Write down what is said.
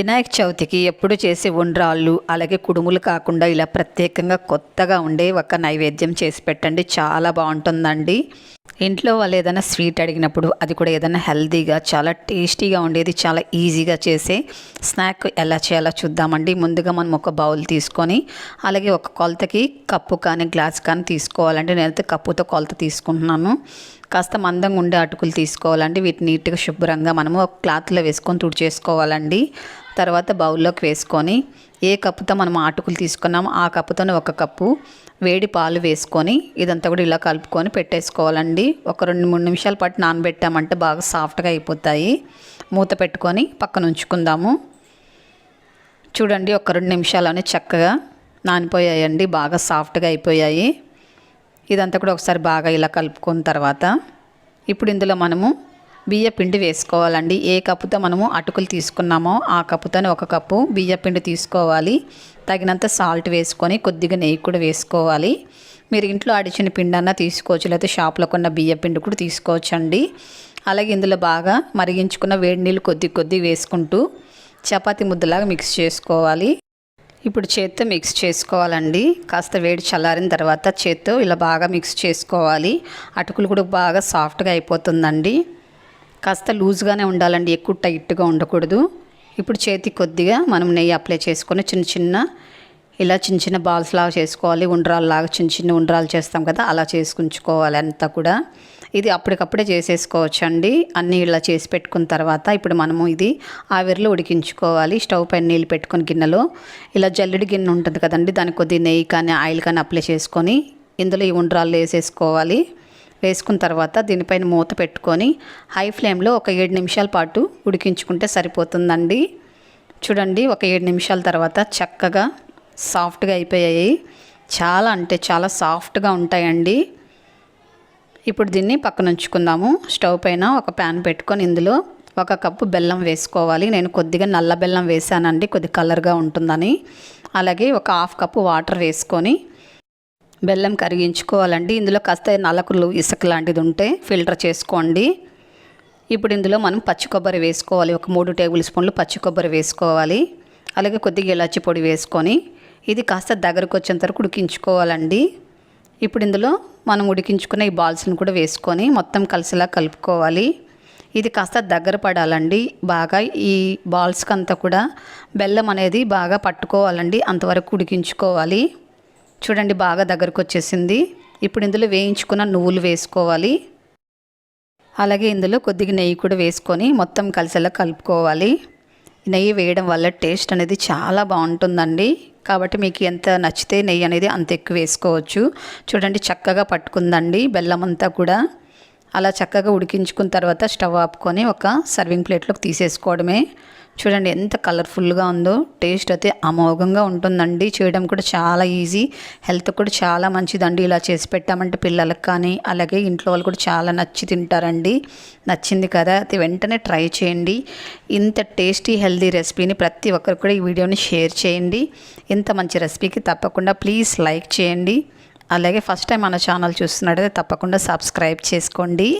వినాయక చవితికి ఎప్పుడు చేసే ఉండ్రాళ్ళు అలాగే కుడుములు కాకుండా ఇలా ప్రత్యేకంగా కొత్తగా ఉండే ఒక నైవేద్యం చేసి పెట్టండి. చాలా బాగుంటుందండి. ఇంట్లో వాళ్ళు ఏదైనా స్వీట్ అడిగినప్పుడు అది కూడా ఏదైనా హెల్తీగా చాలా టేస్టీగా ఉండేది చాలా ఈజీగా చేసే స్నాక్ ఎలా చేయాలో చూద్దామండి. ముందుగా మనం ఒక బౌల్ తీసుకొని అలాగే ఒక కొలతకి కప్పు కానీ గ్లాస్ కానీ తీసుకోవాలండి. నేనైతే కప్పుతో కొలత తీసుకుంటున్నాను. కాస్త మందంగా ఉండే అటుకులు తీసుకోవాలండి. వీటిని నీట్గా శుభ్రంగా మనము ఒక క్లాత్లో వేసుకొని తుడిచేసుకోవాలండి. తర్వాత బౌల్లోకి వేసుకొని ఏ కప్పుతో మనం ఆటుకులు తీసుకున్నామో ఆ కప్పుతోనే ఒక కప్పు వేడి పాలు వేసుకొని ఇదంతా కూడా ఇలా కలుపుకొని పెట్టేసుకోవాలండి. ఒక రెండు మూడు నిమిషాల పాటు నానబెట్టామంటే బాగా సాఫ్ట్గా అయిపోతాయి. మూత పెట్టుకొని పక్కన ఉంచుకుందాము. చూడండి ఒక రెండు నిమిషాలనే చక్కగా నానిపోయాయండి. బాగా సాఫ్ట్గా అయిపోయాయి. ఇదంతా కూడా ఒకసారి బాగా ఇలా కలుపుకున్న తర్వాత ఇప్పుడు ఇందులో మనము బియ్య పిండి వేసుకోవాలండి. ఏ కప్పుతో మనము అటుకులు తీసుకున్నామో ఆ కప్పుతోనే ఒక కప్పు బియ్య పిండి తీసుకోవాలి. తగినంత సాల్ట్ వేసుకొని కొద్దిగా నెయ్యి కూడా వేసుకోవాలి. మీరు ఇంట్లో అడిచిన పిండి తీసుకోవచ్చు. లేకపోతే షాప్లో కొన్న బియ్య పిండి కూడా తీసుకోవచ్చండి. అలాగే ఇందులో బాగా మరిగించుకున్న వేడి నీళ్ళు కొద్ది కొద్ది వేసుకుంటూ చపాతి ముద్దలాగా మిక్స్ చేసుకోవాలి. ఇప్పుడు చేత్తో మిక్స్ చేసుకోవాలండి. కాస్త వేడి చల్లారిన తర్వాత చేత్తో ఇలా బాగా మిక్స్ చేసుకోవాలి. అటుకులు కూడా బాగా సాఫ్ట్గా అయిపోతుందండి. కాస్త లూజ్గానే ఉండాలండి ఎక్కువ టైట్గా ఉండకూడదు. ఇప్పుడు చేతి కొద్దిగా మనం నెయ్యి అప్లై చేసుకొని చిన్న చిన్న ఇలా చిన్న చిన్న బాల్స్ లాగా చేసుకోవాలి ఉండ్రాలు లాగా చిన్న చిన్న ఉండ్రాలు చేస్తాం కదా అలా చేసుకుంచుకోవాలి అంతా కూడా. ఇది అప్పటికప్పుడే చేసేసుకోవచ్చు అండి అన్నీ ఇలా చేసి పెట్టుకున్న తర్వాత ఇప్పుడు మనము ఇది ఆవిరిలో ఉడికించుకోవాలి. స్టవ్ పైన నీళ్ళు పెట్టుకుని గిన్నెలో. ఇలా జల్లెడి గిన్నె ఉంటుంది కదండి దానికి కొద్దిగా నెయ్యి కానీ ఆయిల్ కానీ అప్లై చేసుకొని ఇందులో ఈ ఉండ్రాలు వేసేసుకోవాలి. వేసుకున్న తర్వాత దీనిపైన మూత పెట్టుకొని హై ఫ్లేమ్లో ఒక ఏడు నిమిషాల పాటు ఉడికించుకుంటే సరిపోతుందండి. చూడండి ఒక ఏడు నిమిషాల తర్వాత చక్కగా సాఫ్ట్గా అయిపోయాయి. చాలా అంటే చాలా సాఫ్ట్గా ఉంటాయండి. ఇప్పుడు దీన్ని పక్కన ఉంచుకుందాము. స్టవ్ పైన ఒక ప్యాన్ పెట్టుకొని ఇందులో ఒక కప్పు బెల్లం వేసుకోవాలి. నేను కొద్దిగా నల్ల బెల్లం వేసానండి కొద్ది కలర్గా ఉంటుందని. అలాగే ఒక హాఫ్ కప్పు వాటర్ వేసుకొని బెల్లం కరిగించుకోవాలండి. ఇందులో కాస్త నలకలు ఇసుక లాంటిది ఉంటే ఫిల్టర్ చేసుకోండి. ఇప్పుడు ఇందులో మనం పచ్చి కొబ్బరి వేసుకోవాలి. ఒక మూడు టేబుల్ స్పూన్లు పచ్చి కొబ్బరి వేసుకోవాలి. అలాగే కొద్దిగా ఇలాచి పొడి వేసుకొని ఇది కాస్త దగ్గరకు వచ్చేంత వరకు ఉడికించుకోవాలండి. ఇప్పుడు ఇందులో మనం ఉడికించుకున్న ఈ బాల్స్ని కూడా వేసుకొని మొత్తం కలిసిలా కలుపుకోవాలి. ఇది కాస్త దగ్గర పడాలండి. బాగా ఈ బాల్స్కి అంతా కూడా బెల్లం అనేది బాగా పట్టుకోవాలండి. అంతవరకు ఉడికించుకోవాలి. చూడండి బాగా దగ్గరకు వచ్చేసింది ఇప్పుడు ఇందులో వేయించుకున్న నువ్వులు వేసుకోవాలి. అలాగే ఇందులో కొద్దిగా నెయ్యి కూడా వేసుకొని మొత్తం కలిసేలా కలుపుకోవాలి. నెయ్యి వేయడం వల్ల టేస్ట్ అనేది చాలా బాగుంటుందండి. కాబట్టి మీకు ఎంత నచ్చితే నెయ్యి అనేది అంత ఎక్కువ వేసుకోవచ్చు. చూడండి చక్కగా పట్టుకుందండి బెల్లం అంతా కూడా. అలా చక్కగా ఉడికించుకున్న తర్వాత స్టవ్ ఆపుకొని ఒక సర్వింగ్ ప్లేట్లోకి తీసేసుకోవడమే. చూడండి ఎంత కలర్ఫుల్గా ఉందో. టేస్ట్ అయితే అమోఘంగా ఉంటుందండి. చేయడం కూడా చాలా ఈజీ. హెల్త్ కూడా చాలా మంచిదండి. ఇలా చేసి పెట్టామంటే పిల్లలకు కానీ అలాగే ఇంట్లో వాళ్ళు కూడా చాలా నచ్చి తింటారండి. నచ్చింది కదా. అది వెంటనే ట్రై చేయండి. ఇంత టేస్టీ హెల్తీ రెసిపీని ప్రతి ఒక్కరు కూడా ఈ వీడియోని షేర్ చేయండి. ఇంత మంచి రెసిపీకి తప్పకుండా ప్లీజ్ లైక్ చేయండి. అలాగే ఫస్ట్ టైం మన ఛానల్ చూస్తున్నట్టయితే తప్పకుండా సబ్స్క్రైబ్ చేసుకోండి.